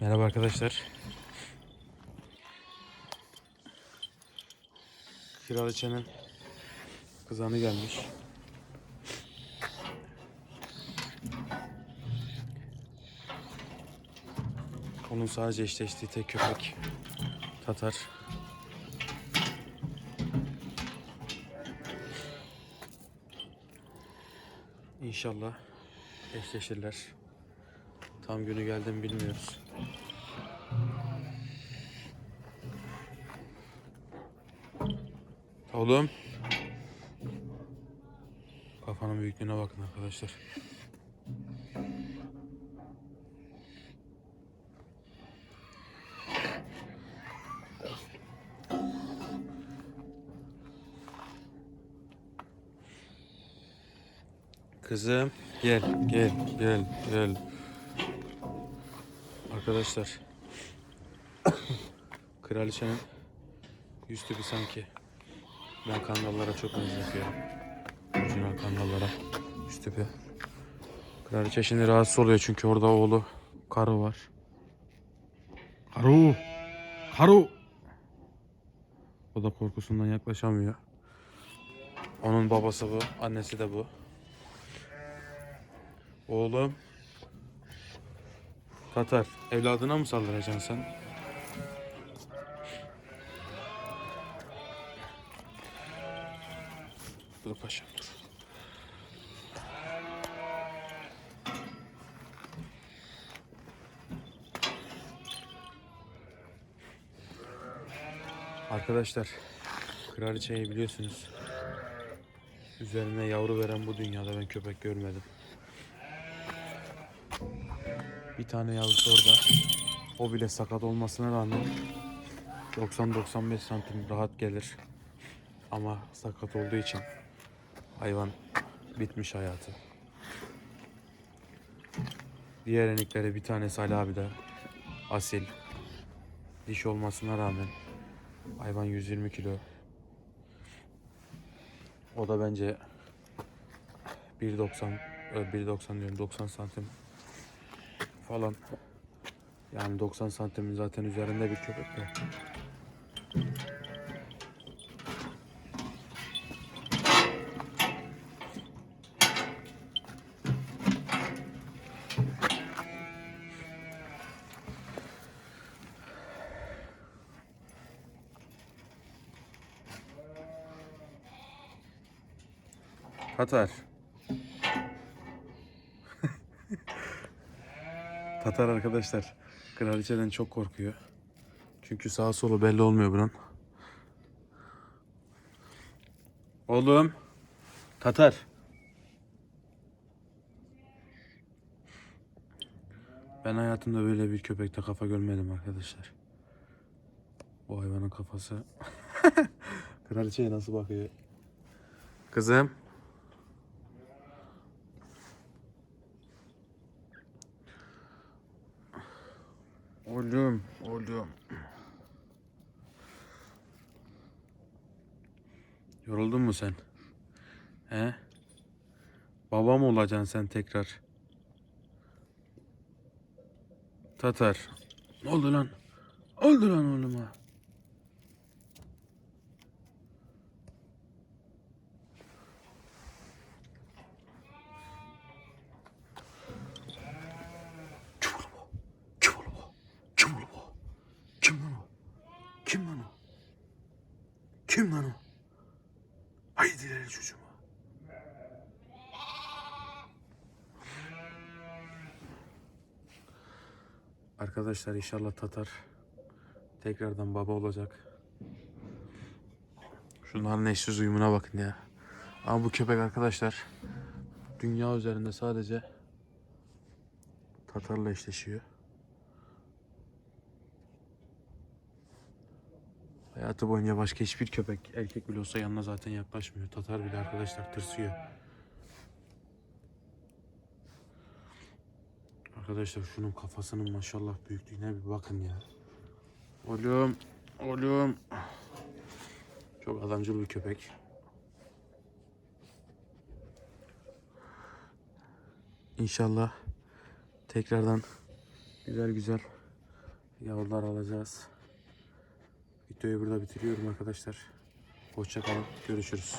Merhaba arkadaşlar. Kraliçenin kızanı gelmiş. Onun sadece eşleştiği tek köpek Tatar. İnşallah eşleşirler. Tam günü geldi mi bilmiyoruz. Oğlum. Kafanın büyüklüğüne bakın arkadaşlar. Kızım gel gel gel gel. Arkadaşlar. Kraliçenin yüz tipi sanki. Ben kangallara çok benzetiyorum. Orijinal kangallara. Yüz tipi. Kraliçe şimdi rahatsız oluyor çünkü orada oğlu karı var. Karu! Karu! O da korkusundan yaklaşamıyor. Onun babası bu, annesi de bu. Oğlum. Tatar, evladına mı saldıracaksın sen? Dur paşam. Arkadaşlar, kraliçeyi biliyorsunuz. Üzerine yavru veren bu dünyada ben köpek görmedim. Bir tane yavrusu orada. O bile sakat olmasına rağmen 90-95 santim rahat gelir. Ama sakat olduğu için hayvan bitmiş hayatı. Diğer enikleri bir tanesi Ali abi de asil. Diş olmasına rağmen hayvan 120 kilo. O da bence 1.90 e, 1.90 diyorum 90 santim falan. Yani 90 santimin zaten üzerinde bir köpek de. Tatar. Tatar arkadaşlar kraliçeden çok korkuyor. Çünkü sağ solu belli olmuyor bunun. Oğlum. Tatar. Ben hayatımda böyle bir köpekte kafa görmedim arkadaşlar. Bu hayvanın kafası. Kraliçeye nasıl bakıyor? Kızım. Oğlum, oğlum. Yoruldun mu sen? He? Baba mı olacaksın sen tekrar? Tatar. Ne oldu lan? Oldu lan oğluma. Kim oğlum o? Kim oğlum o? Kim oğlum o? Kim lan o? Kim lan o? Kim lan o? Haydi ileri çocuğuma. Arkadaşlar inşallah Tatar tekrardan baba olacak. Şunların eşsiz uyumuna bakın ya. Ama bu köpek arkadaşlar dünya üzerinde sadece Tatar'la eşleşiyor. Hayatı boyunca başka hiçbir köpek erkek bile olsa yanına zaten yaklaşmıyor. Tatar bile arkadaşlar tırsıyor. Arkadaşlar şunun kafasının maşallah büyüklüğüne bir bakın ya. Oğlum, oğlum. Çok adamcıl bir köpek. İnşallah tekrardan güzel güzel Yavrular alacağız. Videoyu burada bitiriyorum arkadaşlar. Hoşça kalın. Görüşürüz.